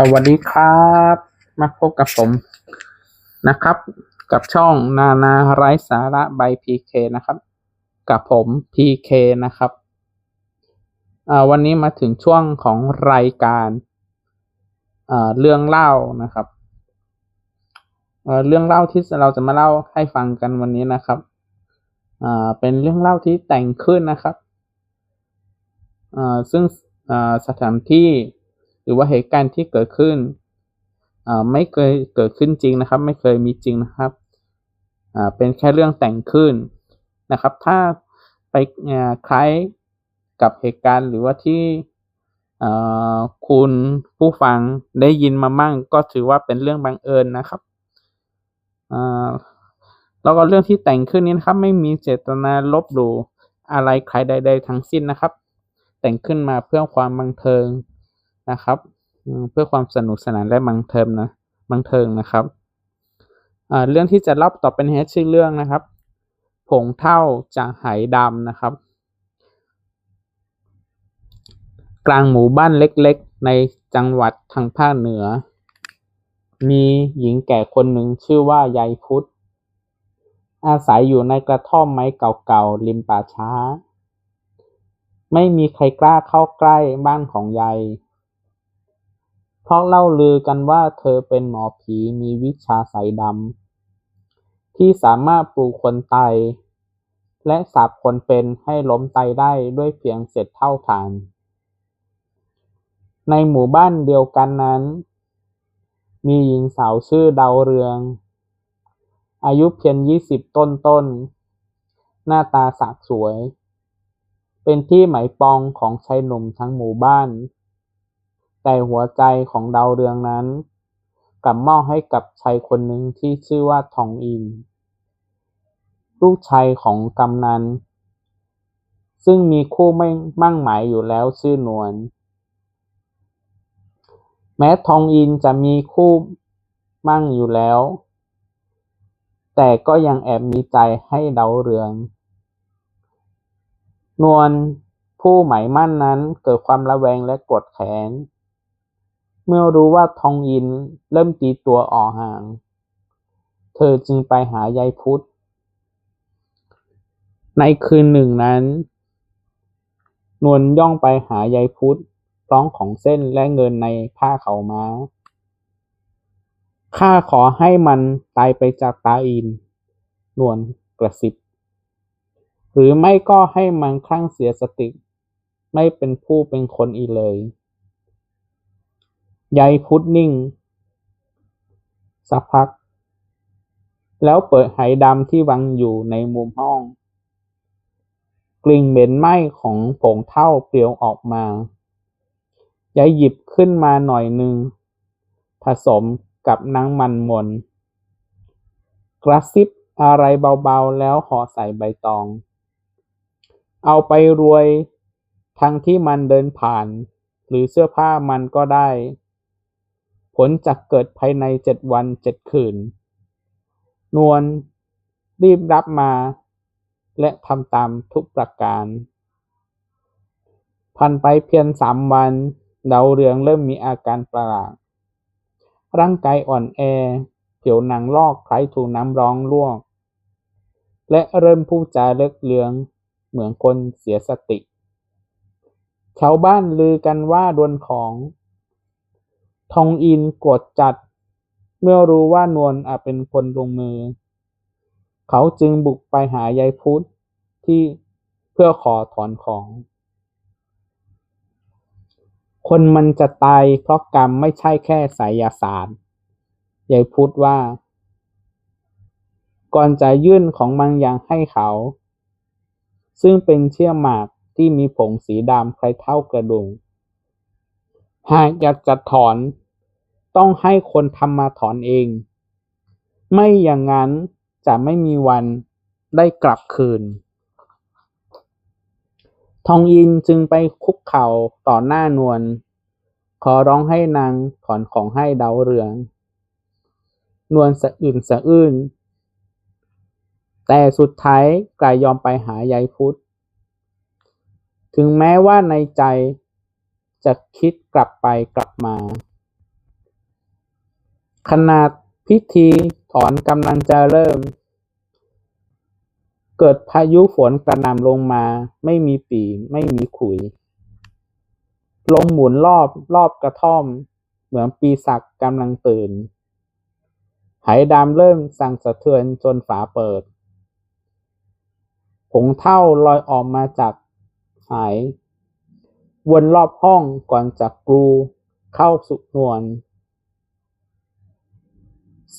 สวัสดีครับ มาพบกับผมนะครับ กับช่องนานาไร้สาระใบพีเคนะครับ กับผมพีเคนะครับวันนี้มาถึงช่วงของรายการเรื่องเล่านะครับเเรื่องเล่าที่เราจะมาเล่าให้ฟังกันวันนี้นะครับเป็นเรื่องเล่าที่แต่งขึ้นนะครับซึ่งสถานที่ รือว่าเหตุการณ์ที่เกิดขึ้นไม่เคยเกิดขึ้นจริงนะครับ ไม่เคยมีจริงนะครับเป็นแค่เรื่องแต่งขึ้นนะครับ ถ้าไปคล้ายกับเหตุการณ์หรือว่าที่คุณผู้ฟังได้ยินมามั่ง ก็ถือว่าเป็นเรื่องบังเอิญนะครับแล้วก็เรื่องที่แต่งขึ้นนี้นะครับ ไม่มีเจตนาลบหลู่อะไรใครใด ๆ ทั้งสิ้นนะครับ แต่งขึ้นมาเพื่อความบันเทิง นะครับเพื่อความสนุกสนานและบันเทิงนะบันเทิงนะครับเรื่องที่จะเล่าต่อไปนี้ชื่อเรื่องนะครับ ผงเท่าจากไหดำนะครับ กลางหมู่บ้านเล็กๆ ในจังหวัดทางภาคเหนือ มีหญิงแก่คนหนึ่งชื่อว่ายายพุทธอาศัยอยู่ในกระท่อมไม้เก่าๆริมป่าช้า ไม่มีใครกล้าเข้าใกล้บ้านของยาย เพราะเล่าลือกันว่าเธอเป็นหมอผีมีวิชาสายดำที่สามารถปลูกคนตายและสาปคนเป็นให้ล้มตายได้ด้วยเพียงเศษเท่าฐาน ในหมู่บ้านเดียวกันนั้น มีหญิงสาวชื่อดาวเรือง อายุเพียงยี่สิบต้นๆหน้าตาสากสวย เป็นที่หมายปองของชายหนุ่มทั้งหมู่บ้าน แต่หัวใจของดาวเรืองนั้น กลับมอบให้กับชายคนหนึ่งที่ชื่อว่าทองอิน ลูกชายของกำนัน ซึ่งมีคู่ไม่มั่งหมายอยู่แล้วชื่อนวลแม้ทองอินจะมีคู่มั่งอยู่แล้ว แต่ก็ยังแอบมีใจให้เดาเรือง นวลผู้หมายมั่นนั้นเกิดความระแวงและกรธแค้น เมื่อรู้ว่าทองอินเริ่มตีตัวออกห่าง เธอจึงไปหายายพุทธ ในคืนหนึ่งนั้น นวลย่องไปหายายพุทธร้องของเส้นและเงินในผ้าเขาวม้า ข้าขอให้มันตายไปจากตาอิน นวลกระซิบ หรือไม่ก็ให้มันคลั่งเสียสติ ไม่เป็นผู้เป็นคนอีกเลย ยายพุทธนิ่ง สักพัก แล้วเปิดไหดำที่วางอยู่ในมุมห้อง กลิ่นเหม็นไหม้ของผงเท่าเปลี่ยวออกมายายหยิบขึ้นมาหน่อยหนึ่ง ผสมกับน้ำมันมน กระซิบอะไรเบาๆแล้วห่อใส่ใบตอง เอาไปรวยทั้งที่มันเดินผ่าน หรือเสื้อผ้ามันก็ได้ ผลจะเกิดภายในเจ็ดวันเจ็ดคืน นวลรีบรับมา และทำตามทุกประการผ่านไปเพียงสามวันดาวเรืองเริ่มมีอาการประหลาด ร่างกายอ่อนแอ ผิวหนังลอกคล้ายถูกน้ำร้อนลวก และเริ่มพูดจาเลิกเลือนเหมือนคนเสียสติ ชาวบ้านลือกันว่าโดนของ ทองอินโกรธจัด เมื่อรู้ว่านวลอาจเป็นคนลงมือ เขาจึงบุกไปหายายพุทธที่เพื่อขอถอนของ คนมันจะตายเพราะกรรมไม่ใช่แค่ไสยศาสตร์ยายพุทธว่า ก่อนจะยื่นของบางอย่างให้เขา ซึ่งเป็นเชือกหมากที่มีผงสีดำคล้ายเท่ากระดุมหากอยากจะถอน ต้องให้คนทำมาถอนเอง ไม่อย่างนั้นจะไม่มีวันได้กลับคืน ทองอินจึงไปคุกเข่าต่อหน้านวล ขอร้องให้นางถอนของให้ดาวเรือง นวลสะอื่นสะอื้น แต่สุดท้ายกลายยอมไปหายายพุทธ ถึงแม้ว่าในใจจะคิดกลับไปกลับมา ขนาดพิธีถอนกำลังจะเริ่ม เกิดพายุฝนกระหน่ำลงมา ไม่มีปีไม่มีขุย ลมหมุนรอบรอบกระท่อม เหมือนปีศาจกำลังตื่นไหดำเริ่มสั่นสะเทือนจนฝาเปิด ผงเท่าลอยออกมาจากหาย วนรอบห้องก่อนจะกลูเข้าสุนวล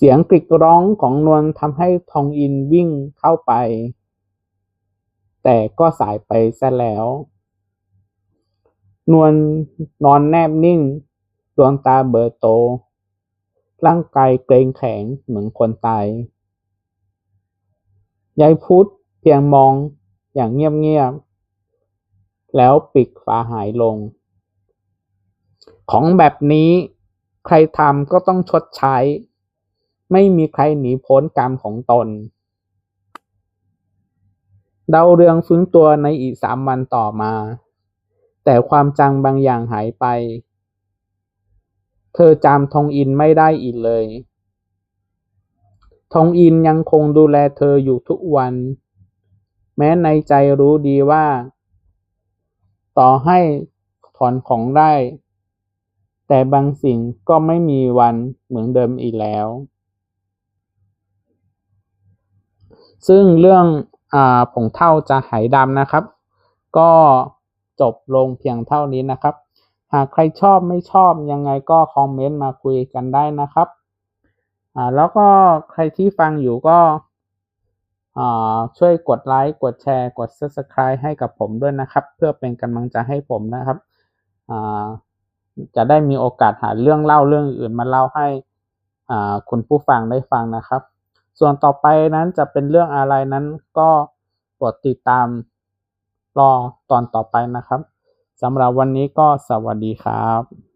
เสียงกรีดร้องของนวลทำให้ทองอินวิ่งเข้าไป แต่ก็สายไปซะแล้ว นวลนอนแนบนิ่ง ดวงตาเบิดโต ร่างกายเกรงแข็งเหมือนคนตาย ยายพุทธเพียงมองอย่างเงียบๆ แล้วปิดฝาหายลง ของแบบนี้ใครทำก็ต้องชดใช้ ไม่มีใครหนีพ้นกรรมของตน ดาวเรืองฟื้นตัวในอีกสามวันต่อมา แต่ความจำบางอย่างหายไป เธอจำทองอินไม่ได้อีกเลย ทองอินยังคงดูแลเธออยู่ทุกวัน แม้ในใจรู้ดีว่า ต่อให้ถอนของได้แต่บางสิ่งก็ไม่มีวันเหมือนเดิมอีกแล้ว ซึ่งเรื่องอาผงเท่าจะหายดำนะครับ ก็จบลงเพียงเท่านี้นะครับ หากใครชอบไม่ชอบยังไงก็คอมเมนต์มาคุยกันได้นะครับอ่าแล้วก็ใครที่ฟังอยู่ก็อ่าช่วยกดไลค์กดแชร์กด Subscribe ให้กับผมด้วยนะครับ เพื่อเป็นกำลังใจให้ผมนะครับอ่าจะได้มีโอกาสหาเรื่องเล่าเรื่องอื่นมาเล่าให้อ่าคุณผู้ฟังได้ฟังนะครับ ส่วนต่อไปนั้นจะเป็นเรื่องอะไรนั้นก็โปรดติดตามรอตอนต่อไปนะครับสำหรับวันนี้ก็สวัสดีครับ